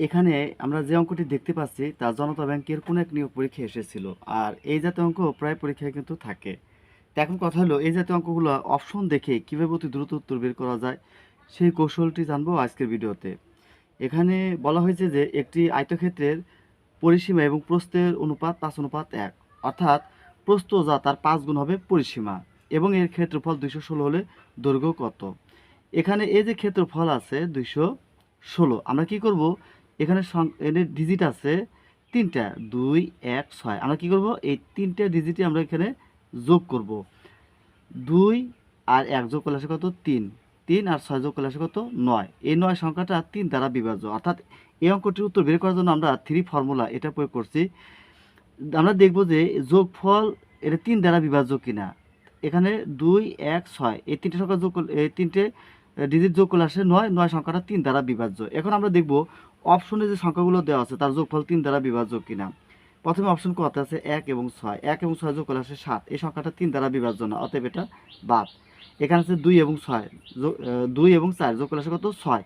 এখানে আমরা যে অঙ্কটি দেখতে পাচ্ছি, তা জনতা ব্যাংকের কোনো এক নিয়োগ পরীক্ষায় এসেছিল, আর এই জাতীয় অঙ্ক প্রায় পরীক্ষায় কিন্তু থাকে। এখন কথা হলো, এই জাতীয় অঙ্কগুলো অপশন দেখে কীভাবে অতি দ্রুত উত্তর বের করা যায়, সেই কৌশলটি জানব আজকের ভিডিওতে। এখানে বলা হয়েছে যে, একটি আয়তক্ষেত্রের পরিসীমা এবং প্রস্থের অনুপাত পাঁচ অনুপাত এক, অর্থাৎ প্রস্থ যা তার পাঁচ গুণ হবে পরিসীমা, এবং এর ক্ষেত্রফল দুইশো ষোলো হলে দৈর্ঘ্য কত। এখানে এই যে ক্ষেত্রফল আছে দুইশো ষোলো, আমরা কি করব? এখানে এর ডিজিট আছে তিনটা, দুই, এক, ছয়। আমরা কি করব? এই তিনটা ডিজিটে আমরা এখানে যোগ করব। দুই আর এক যোগ করলে আসে কত? তিন। তিন আর ছয় যোগ করলে আসে কত? নয়। এই নয় সংখ্যাটা তিন দ্বারা বিভাজ্য। অর্থাৎ এই অঙ্কটির উত্তর বের করার জন্য আমরা থ্রি ফর্মুলা এটা প্রয়োগ করছি। আমরা দেখব যে যোগফল এটা তিন দ্বারা বিভাজ্য কিনা। এখানে দুই, এক, ছয়। এই তিনটে সংখ্যা যোগ এই তিনটে ডিজিট যোগ করলে আসে নয় নয় সংখ্যাটা তিন দ্বারা বিভাজ্য। এখন আমরা দেখব অপশনে যে সংখ্যাগুলো দেওয়া আছে, তার যোগফল তিন দ্বারা বিভাজ্য কিনা। প্রথমে অপশন কত আছে এক এবং ছয়। এক এবং ছয় যোগ করলে আসে সাত। এই সংখ্যাটা তিন দ্বারা বিভাজ্য না, অতএব এটা বাদ। এখানে আছে দুই এবং ছয় দুই এবং চার যোগ করলে আসে কত? ছয়।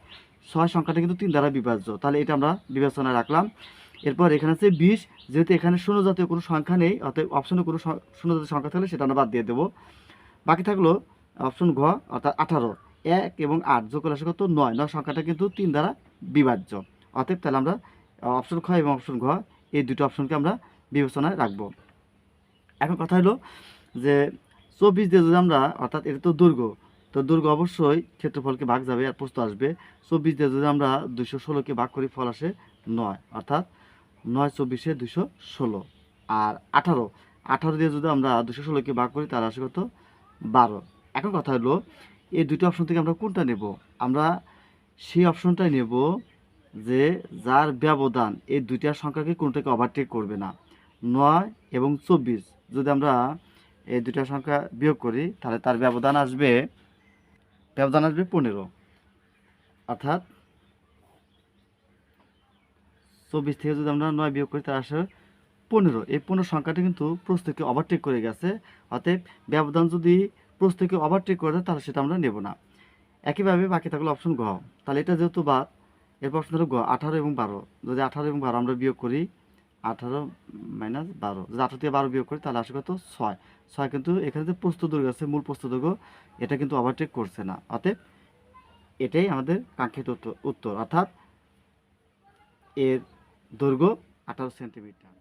ছয় সংখ্যাটা কিন্তু তিন দ্বারা বিভাজ্য। তাহলে এটা আমরা বিবেচনায় রাখলাম। এরপর এখানে আছে বিশ। যেহেতু এখানে শূন্য জাতীয় কোনো সংখ্যা নেই, অতএব অপশনে কোনো শূন্য জাতীয় সংখ্যা থাকলে সেটা আমরা বাদ দিয়ে দেবো। বাকি থাকল অপশন ঘ, অর্থাৎ আঠারো। এক এবং আট যোগ করলে আসে কত নয় নয় সংখ্যাটা কিন্তু তিন দ্বারা বিভাজ্য। অতএব তাহলে আমরা অপশন খ এবং অপশন ঘ, এই দুটো অপশনকে আমরা বিবেচনায় রাখব। এখন কথা হলো যে চব্বিশ দিয়ে যদি আমরা, অর্থাৎ এটা তো দুর্গ তো দুর্গ অবশ্যই ক্ষেত্রফলকে ভাগ যাবে আর প্রস্থ আসবে। চব্বিশ দিয়ে যদি আমরা দুশো ষোলোকে ভাগ করি, ফল আসে নয়, অর্থাৎ নয় চব্বিশে দুশো ষোলো। আর আঠারো আঠারো দিয়ে যদি আমরা দুশো ষোলোকে ভাগ করি তার আসে কত? বারো। এখন কথা হলো এই দুটো অপশন থেকে আমরা কোনটা নেব? আমরা সেই অপশনটাই নেব যে যার ব্যবধান এই দুইটা সংখ্যাকে কোনটাকে ওভারটেক করবে না। নয় এবং চব্বিশ। যদি আমরা এই দুইটা সংখ্যা বিয়োগ করি, তাহলে তার ব্যবধান আসবে ব্যবধান আসবে পনেরো। অর্থাৎ চব্বিশ থেকে যদি আমরা নয় বিয়োগ করি তার আসে পনেরো। এই পনেরো সংখ্যাটা কিন্তু প্রস্থকে ওভারটেক করে গেছে। অতএব ব্যবধান যদি প্রস্থকে ওভারটেক করে দেয় তাহলে সেটা আমরা নেব না। একইভাবে বাকি থাকল অপশন ঘ তাহলে এটা যেহেতু বাদ, এরপর অপশন হলো গ, আঠারো এবং বারো। যদি আঠারো এবং বারো আমরা বিয়োগ করি, আঠারো মাইনাস বারো। যদি আঠারো থেকে বারো বিয়োগ করি, তাহলে আসে কত? ছয়। ছয় কিন্তু এখানে যে প্রস্থ দৈর্ঘ্য আছে, মূল প্রস্থ দৈর্ঘ্য এটা কিন্তু ওভারটেক করছে না। অতএব এটাই আমাদের কাঙ্ক্ষিত উত্তর। অর্থাৎ এর দৈর্ঘ্য আঠারো সেন্টিমিটার